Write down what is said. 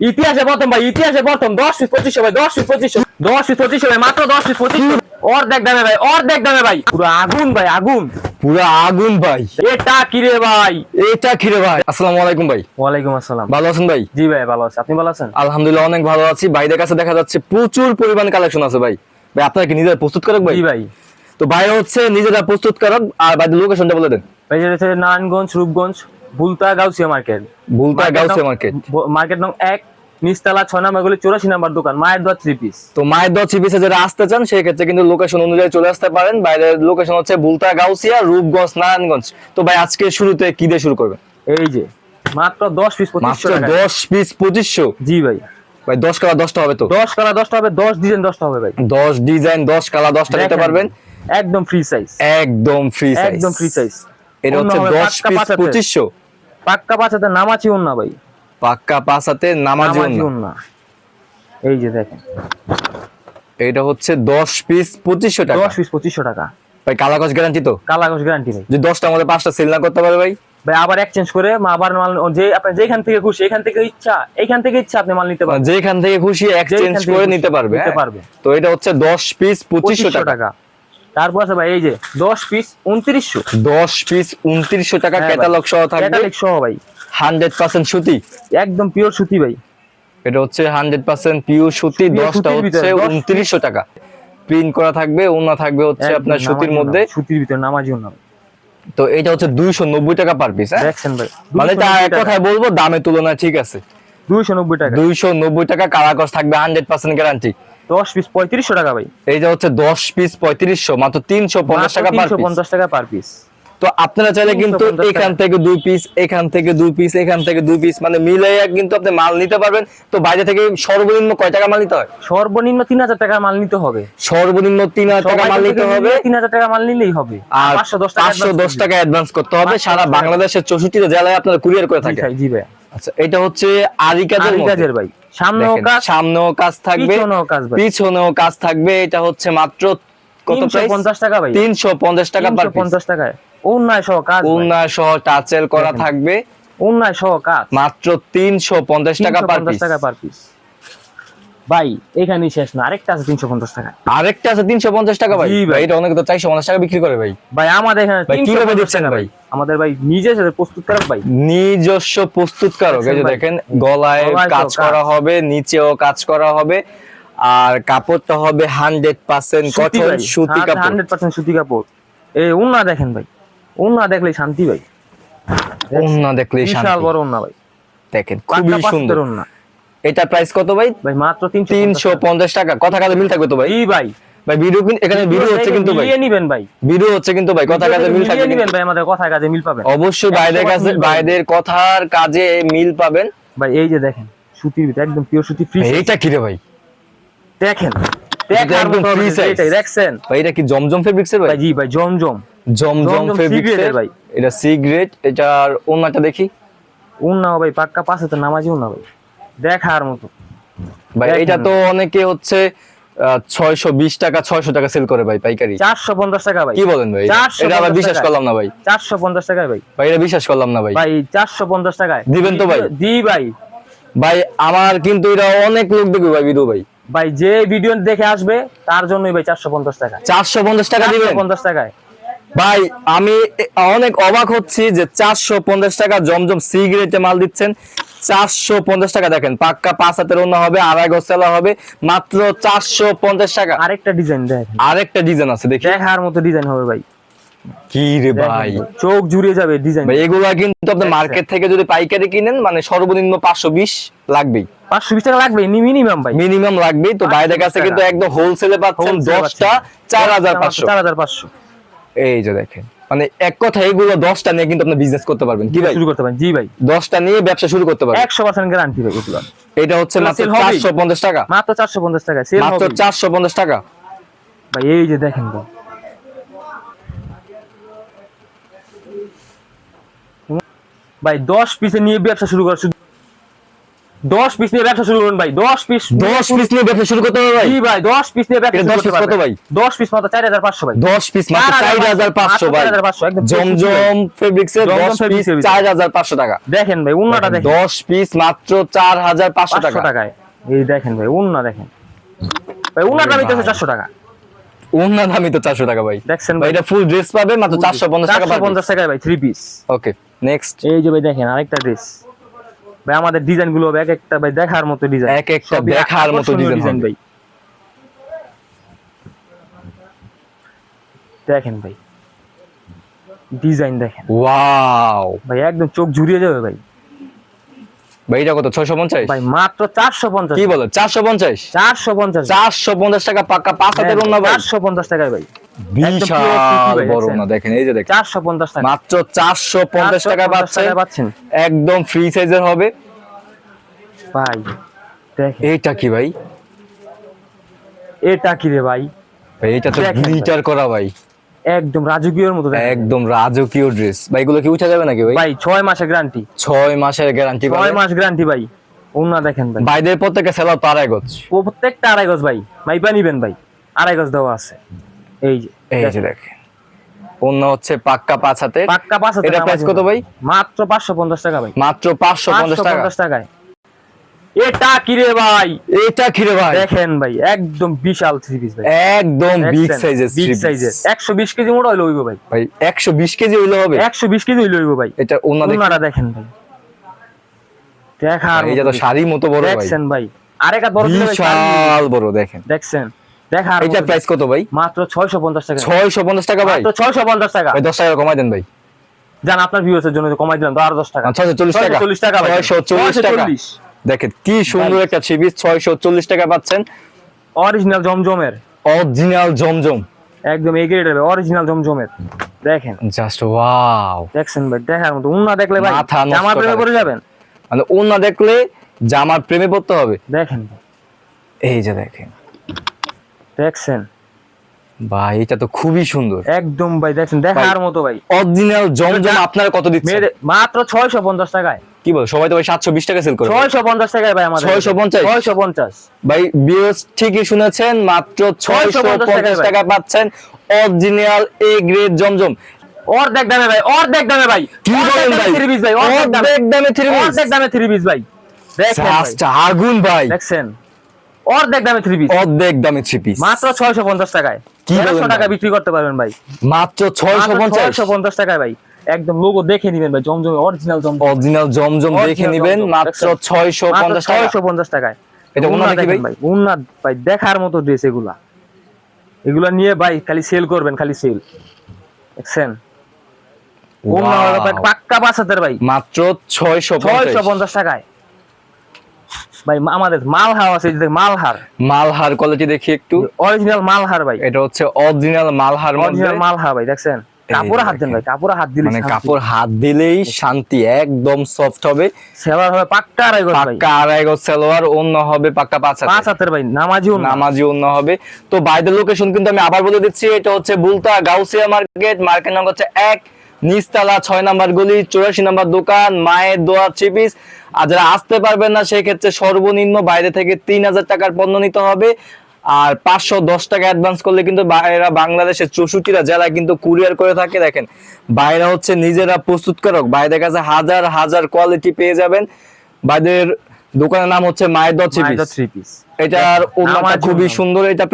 ইতিহাসে প্রথম ভাই ইতিহাসে প্রথম। দশ পিস পঁচিশশো ভাই দশ পিস পঁচিশশো দশ পিস পঁচিশশো ভাই মাত্র দশ পিস পঁচিশশো অর্ধেক দামে ভাই অর্ধেক দামে ভাই। পুরো আগুন ভাই আগুন। পুরো আগুন ভাই। এটা কিরে ভাই? এটা খিরে ভাই? আসসালামু আলাইকুম ভাই। ওয়ালাইকুম আসসালাম। ভালো আছেন ভাই? জি ভাই ভালো আছে। আপনি ভালো আছেন? আলহামদুলিল্লাহ অনেক ভালো আছি। ভাইদের কাছে দেখা যাচ্ছে প্রচুর পরিমাণ কালেকশন আছে ভাই। ভাই আপনারা কি নিজেরা প্রস্তুত করক ভাই? জি ভাই। তো ভাই হচ্ছে নিজেরা প্রস্তুত করক আর ভাই লোকেশনটা বলে দেন। ভাই যেটা হচ্ছে Narayanganj Rupganj বুলতা Gausia market Bhulta Ghause market market নং এক নিচতলা ছয় নাম্বার গুলি চৌরাশি নাম্বার দোকান মায়ের দোয়া থ্রি পিস তো মায়ের দশ চিপিসে যারা আসতে চান সেই ক্ষেত্রে কিন্তু লোকেশন অনুযায়ী চলে আসতে পারেন। বাইরের লোকেশন হচ্ছে ভুলতা গাউসিয়া রূপগঞ্জ নারায়ণগঞ্জ। তো ভাই আজকে শুরুতে কি দিয়ে শুরু করবেন? এই যে মাত্র দশ পিস মাত্র দশ পিস পঁচিশশো? জি ভাই। ভাই দশ কালা দশটা হবে তো? দশ কালার দশটা হবে দশ ডিজাইন দশটা হবে ভাই। দশ ডিজাইন দশ কালা দশটা নিতে পারবেন? একদম ফ্রি সাইজ একদম ফ্রি সাইজ একদম ফ্রি সাইজ এটা হচ্ছে দশ পিস পঁচিশশো। পাক্কা পাঁচাতে না ভাই। পাক্কা পাঁচাতে নামাজি। না এই যে দেখেন। এটা হচ্ছে দশ পিস পঁচিশশো টাকা। দশ পিস পঁচিশশো টাকা। ভাই কালাগজ গ্যারান্টি তো? কালাগজ গ্যারান্টি ভাই। যে দশটার মধ্যে পাঁচটা সেল না করতে পারে ভাই? ভাই আবার এক্সচেঞ্জ করে আবার মাল যে আপনি যেখান থেকে খুশি এখান থেকে ইচ্ছা এখান থেকে ইচ্ছা আপনি মাল নিতে পারবেন। যেখান থেকে খুশি এক্সচেঞ্জ করে নিতে পারবে নিতে হ্যাঁ? পারবে। তো এটা হচ্ছে দশ পিস পঁচিশশো টাকা। তারপর আছে ভাই এই যে দশ পিস উনত্রিশশো। দশ পিস উনত্রিশশো টাকা ভাই। ক্যাটালগ সহ থাকবে। ক্যাটালিক সহ ভাই। হান্ড্রেড পার্সেন্ট সুতি। একদম পিওর সুতি ভাই। এটা হচ্ছে হান্ড্রেড পার্সেন্ট পিওর সুতি দশটা হচ্ছে উনত্রিশশো টাকা। প্রিন্ট করা থাকবে ওনা থাকবে হচ্ছে আপনার সুতির মধ্যে। সুতির ভিতরে নামাজি তো এটা হচ্ছে দুইশো নব্বই টাকা পার পিস হ্যাঁ? দেখছেন ভাই মানে তা এক কথায় বলব দামের তুলনায় ঠিক আছে। দুইশো নব্বই টাকা। দুইশো নব্বই টাকা কারাকস থাকবে হান্ড্রেড পার্সেন্ট গ্যারান্টি দশ পিস পঁয়ত্রিশশো টাকা ভাই। এইটা হচ্ছে দশ পিস পঁয়ত্রিশশো মাত্র তিনশো পঞ্চাশ টাকা পিস পঞ্চাশ টাকা পার পিস তো আপনারা চাইলে কিন্তু এখান থেকে দুই পিস এখান থেকে দুই পিস এখান থেকে দুই পিস মানে মিলে কিন্তু আপনি মাল নিতে পারবেন। তো বাইরে থেকে সর্বনিম্ন কয় টাকা মাল নিতে হয়? সর্বনিম্ন তিন হাজার টাকা মাল নিতে হবে। সর্বনিম্ন তিন হাজার টাকা মাল নিতে হবে। তিন হাজার টাকা মাল নিলেই হবে। আর পাঁচশো দশ টাকা অ্যাডভান্স করতে হবে। সারা বাংলাদেশের চৌষট্টি জেলায় আপনারা কুরিয়ার করে থাকে জি ভাই। আচ্ছা এটা হচ্ছে আরি কাজের কাজের ভাই। সামনেও কাজ সামনেও কাজ থাকবে। পিছনেও কাজ। পিছনেও কাজ থাকবে। এটা হচ্ছে মাত্র কত প্রাইস পঞ্চাশ টাকা ভাই। তিনশো পঞ্চাশ টাকা পার তিনশো পঞ্চাশ টাকায়। অন্যায় সহ কাজ ভাই। উন্নয় সহ টাচেল করা থাকবে। সহ কাজ। মাত্র তিনশো পঞ্চাশ টাকা পার পিস টাকা পার পিস ভাই এখানেই শেষ না। আরেকটা আছে তিনশো পঞ্চাশ টাকা। আরেকটা আছে তিনশো পঞ্চাশ টাকা ভাই। ভাই। এটা অনেকে তো চারশো পঞ্চাশ টাকা বিক্রি করে ভাই। ভাই আমাদের এখানে ভাই, 350 কীভাবে দিচ্ছেন টাকা ভাই? আমাদের ভাই নিজে সাথে প্রস্তুত করা ভাই। নিজস্ব প্রস্তুতকারক এই যে দেখেন গলায় কাজ। করা হবে নিচেও কাজ করা হবে আর কাপড়টা হবে হান্ড্রেড পার্সেন্ট কটন সুতি কাপড়। হান্ড্রেড পার্সেন্ট সুতি কাপড়। এই উন্না দেখেন ভাই। উন্না দেখলেই শান্তি ভাই। দেখলেই বিশাল শান্তি। বড় ভাই। দেখেন খুবই সুন্দর। এটা প্রাইস কত ভাই? ভাই মাত্র তিনশো তিনশো পঞ্চাশ টাকা। কথা কাজে মিল থাকবে তো ভাই? এই ভাই। ভাই ভিডিও কিন্তু এখানে ভিডিও হচ্ছে কিন্তু ভাই। নিবেন ভাই। ভিডিও হচ্ছে কিন্তু ভাই কথা কাজে মিল থাকবে নিবেন ভাই আমাদের কথায় কাজে মিল পাবেন। অবশ্যই একশো কাছে। বাইরের কথার কাজে মিল পাবেন। ভাই এই যে দেখেন সুতির ভিতরে একদম পিওর সুতি ফ্রি এইটা কি রে ভাই? দেখেন দেখার একদম হবে এটাই দেখছেন? ভাই এটা কি জমজম ফেব্রিক্স ভাই? ভাই জি ভাই জমজম। জমজম জমজম ফেব্রিক্স cigarette এর এর ভাই। এটা সিগারেট এটার ওন্নাটা দেখি। ভাই পাক্কা পাশে তো নামাজি ভাই। দেখার মতো। ভাই এটা তো অনেকে হচ্ছে ছয়শো বিশ টাকা ছয়শো টাকা সেল করে ভাই পাইকারি। চারশো পঞ্চাশ টাকা ভাই। কি বলেন ভাই? এটা আবার বিশ্বাস টাকায়। করলাম না ভাই। ভাই। ভাই এটা বিশ্বাস করলাম না ভাই। ভাই চারশো পঞ্চাশ টাকায়। দিবেন তো ভাই? দি ভাই। ভাই আমার কিন্তু এটা অনেক লোক দেখবে ভাই ভিডিও ভাই। ভাই যে ভিডিও দেখে আসবে তার জন্যই ভাই চারশো পঞ্চাশ টাকা চারশো পঞ্চাশ টাকা দিবেন? পঞ্চাশ টাকায়। ভাই আমি অনেক অবাক হচ্ছি যে চারশো পঞ্চাশ টাকা জমজম সিগারেটে মাল দিচ্ছেন। চারশো পঞ্চাশ টাকা দেখেন পাক্কা পাঁচ হাতের অন্য হবে আড়াই গোসালা হবে মাত্র চারশো পঞ্চাশ টাকা। আরেকটা ডিজাইন দেখেন। আরেকটা ডিজাইন আছে দেখি। দেখার মতো ডিজাইন হবে ভাই। কি রে ভাই ভাই, চোখ জুড়ে যাবে ডিজাইন ভাই এগুলা কিন্তু আপনি মার্কেট থেকে যদি পাইকারি কিনেন মানে সর্বনিম্ন পাঁচশো বিশ লাগবেই। পাঁচশো বিশ টাকা লাগবে মিনিমাম ভাই। মিনিমাম লাগবেই তো বাইরের কাছে কিন্তু একদম হোলসেলে পাচ্ছেন দশটা চার হাজার পাঁচশো। চার হাজার পাঁচশো। এই যে দেখেন। মানে এক কথা এগুলো দশটা নিয়ে কিন্তু আপনি বিজনেস করতে পারবেন। কি ভাই? শুরু করতে পারেন। জি ভাই। দশটা নিয়ে ব্যবসা শুরু করতে পারবেন। একশো পার্সেন্ট গ্যারান্টি ভাই এগুলো। এটা হচ্ছে মাত্র চারশো পঞ্চাশ টাকা। মাত্র চারশো পঞ্চাশ টাকা মাত্র চারশো পঞ্চাশ টাকা। ভাই এই যে দেখেন ভাই। ভাই দশ পিসে নিয়ে ব্যবসা শুরু করা শুধু দশ পিস নিয়ে ব্যবসা শুরু করুন ভাই দশ পিস দশ পিস নিয়ে ব্যবসা শুরু করতে হবে ভাই? ভাই দশ পিস নিয়ে ব্যবসা এটা শুরু 10 করতে কত ভাই? দশ পিস মাত্র চার হাজার পাঁচশো ভাই। দশ পিস মাত্র চার হাজার পাঁচশো ভাই। 4,500, একদম জমজম ফেব্রিক্স এর দশ পিস চার হাজার পাঁচশো টাকা। দেখেন ভাই উন্নাটা দেখেন দশ পিস মাত্র চার হাজার পাঁচশো পাঁচশো টাকা। টাকায়। এই দেখেন ভাই উন্না দেখেন। ভাই উন্নাটা ভাই। নিতেছে চারশো টাকা। অন্য দামই তো চারশো টাকা ভাই। দেখছেন ভাই এটা ফুল ড্রেস পাবে মাত্র চারশো পঞ্চাশ টাকা পঞ্চাশ টাকায় ভাই থ্রি পিস ওকে নেক্সট এই যে ভাই দেখেন আরেকটা ড্রেস ভাই আমাদের ডিজাইনগুলো এক একটা ভাই দেখার মতো ডিজাইন এক একটা দেখার মতো ডিজাইন ভাই। দেখেন ভাই। ডিজাইন দেখেন। ওয়াও ভাই একদম চোখ জুড়িয়ে যাবে ভাই। ভাই এটা কত ছয়শো পঞ্চাশ? ভাই মাত্র চারশো পঞ্চাশ। কি বলো চারশো পঞ্চাশ? চারশো পঞ্চাশ। চারশো পঞ্চাশ টাকা পাক্কা পাঁচ হাতের অন্য ভাই? চারশো পঞ্চাশ টাকায় ভাই। বিশাল বড় না দেখেন এই যে দেখেন। চারশো পঞ্চাশ টাকা। মাত্র চারশো পঞ্চাশ টাকা পাচ্ছেন। একদম ফ্রি সাইজের হবে। ভাই দেখেন। এইটা কি ভাই? এটা কি রে ভাই? ভাই এটা তো। গ্লিটার করা ভাই। একদম রাজকীয়র মতো একদম রাজকীয় ড্রেস ভাই এগুলো কি উঠা যাবে নাকি ভাই? ভাই ছয় মাসের গ্যারান্টি ছয় মাসের গ্যারান্টি ছয় মাস গ্যারান্টি ভাই। ওনা দেখেন ভাই। বাইদের প্রত্যেকটা সেলার তো আড়াই গজ। প্রত্যেকটা আড়াই গজ ভাই। মাইপা নিবেন ভাই। আড়াই গজ দেওয়া আছে। এই যে এই যে দেখেন। অন্য হচ্ছে পাক্কা পাঁচ হাতে পাক্কা পাঁচ হাজার এটা প্রাইস কত ভাই? মাত্র পাঁচশো পঞ্চাশ টাকা ভাই। মাত্র পাঁচশো পঞ্চাশ পাঁচশো টাকা। পঞ্চাশ টাকায়। এটা কি রে ভাই? এটা কিরে ভাই? দেখেন ভাই একদম বিশাল থ্রি পিস ভাই। একদম বিগ সাইজের বিগ সাইজের একশো বিশ কেজি মোটা হইলে হইব ভাই। ভাই একশো বিশ কেজি হইলে হবে? একশো বিশ কেজি হইলে হইব ভাই। এটা ওনারা দেখেন ভাই। দেখার এটা তো শাড়ি মতো বড় ভাই। দেখছেন ভাই। আরেক হাত বড় বিশাল বড় দেখেন। দেখছেন? দেখার এটা প্রাইস কত ভাই? মাত্র ছয়শো পঞ্চাশ টাকা। ছয়শো পঞ্চাশ টাকা ভাই। ছয়শো পঞ্চাশ টাকা। ভাই দশ টাকা কমাই দেন ভাই। জান আপনার ভিউয়ার্সের জন্য কমাই দিলাম তো আরও দশ টাকা। ছয়শো চল্লিশ টাকা। 640 টাকা ভাই। ছয়শো চল্লিশ টাকা। 640 দেখেন কি সুন্দর একটা ছবি ছয়শো চল্লিশ টাকা পাচ্ছেন। অরিজিনাল জমজমের। Original Zamzam. একদম এই গ্রেডের অরিজিনাল জমজমের। দেখেন। জাস্ট ওয়াও দেখছেন ভাই দেখার মতো। উন্না দেখলে ভাই নষ্ট প্রেমে পড়ে যাবেন? মানে ও না দেখলে জামার প্রেমে পড়তে হবে। দেখেন। এই যে দেখেন। দেখছেন? ভাই এটা তো খুবই সুন্দর। একদম ভাই দেখছেন? দেখার মতো ভাই। অরিজিনাল জমজম আপনারা কত দিচ্ছেন? মাত্র ছয়শো পঞ্চাশ টাকায়। কি বল সবাই তো ভাই সাতশো বিশ টাকা সেল করে ছয়শো পঞ্চাশ টাকায় ভাই আমাদের। 650? ছয়শো পঞ্চাশ। ভাই বিয়স ঠিকই শুনেছেন মাত্র ছয়শো 650 পঞ্চাশ টাকা পাচ্ছেন অরিজিনাল এ গ্রেড জমজম। অর্ধেক দামে ভাই অর্ধেক দামে ভাই। কি বলেন ভাই? থ্রি পিস ভাই অর্ধেক দামে। থ্রি পিস অর্ধেক দামে থ্রি পিস ভাই। দেখেন আগুন ভাই। দেখছেন? অর্ধেক দামে থ্রি পিস অর্ধেক দামে থ্রি পিস মাত্র ছয়শো পঞ্চাশ টাকায়। কি টাকা বিক্রি করতে পারবেন ভাই। মাত্র ছয়শো পঞ্চাশ। ছয়শো পঞ্চাশ টাকায় ভাই। একদম লোগো দেখে নিবেন ভাই জমজম অরিজিনাল জমজম। অরিজিনাল জমজম দেখে নিবেন মাত্র দেখছেন? ছয়শো পঞ্চাশ টাকা। ছয়শো পঞ্চাশ টাকায়। এটা নাকি দেখেন ভাই? ভাই ভাই দেখার মতো ড্রেস এগুলা। এগুলা নিয়ে ভাই খালি সেল করবেন খালি সেল দেখছেন? উন্না পাক্কা ভাই। মাত্র ছয়শো ছয়শো পঞ্চাশ টাকায়। ভাই আমাদের মালহার আছে মালহার। মালহার কোয়ালিটি দেখি একটু। অরিজিনাল মালহার ভাই। এটা হচ্ছে অরিজিনাল মালহার অরিজিনাল মালহার ভাই দেখছেন? কাপড়ে হাত দেন। ভাই কাপড়ে হাত দিলে মানে কাপড় হাত দিলেই শান্তি একদম সফট হবে। হবে পাক্কা আড়াই গজ পাক্কা আড়াই গজ অন্য হবে পাক্কা পাঁচ হাতে। পাঁচ হাতের ভাই নামাজিও না নামাজি অন্য হবে। তো বাইদের লোকেশন কিন্তু আমি আবার বলে দিচ্ছি এটা হচ্ছে বুলতা গাউসিয়া মার্কেট। মার্কেট নাম হচ্ছে এক নিচতলা ছয় নাম্বার গলি চৌরাশি নাম্বার দোকান মায়ের দোয়া চিপিস আর যারা আসতে পারবেন না সেক্ষেত্রে সর্বনিম্ন বাইরে থেকে তিন হাজার টাকার পণ্য নিতে হবে। আর পাঁচশো দশ টাকা অ্যাডভান্স করলে কিন্তু বাইরা বাংলাদেশের চৌষট্টিটা জেলায় কিন্তু কুরিয়ার করে থাকে। দেখেন বাইরা হচ্ছে নিজেরা প্রস্তুতকারক বাইরের কাছে হাজার হাজার কোয়ালিটি পেয়ে যাবেন। বাইদের দোকানের নাম হচ্ছে মায়ের দশ এটা থ্রি পিস এটার খুবই সুন্দর এটা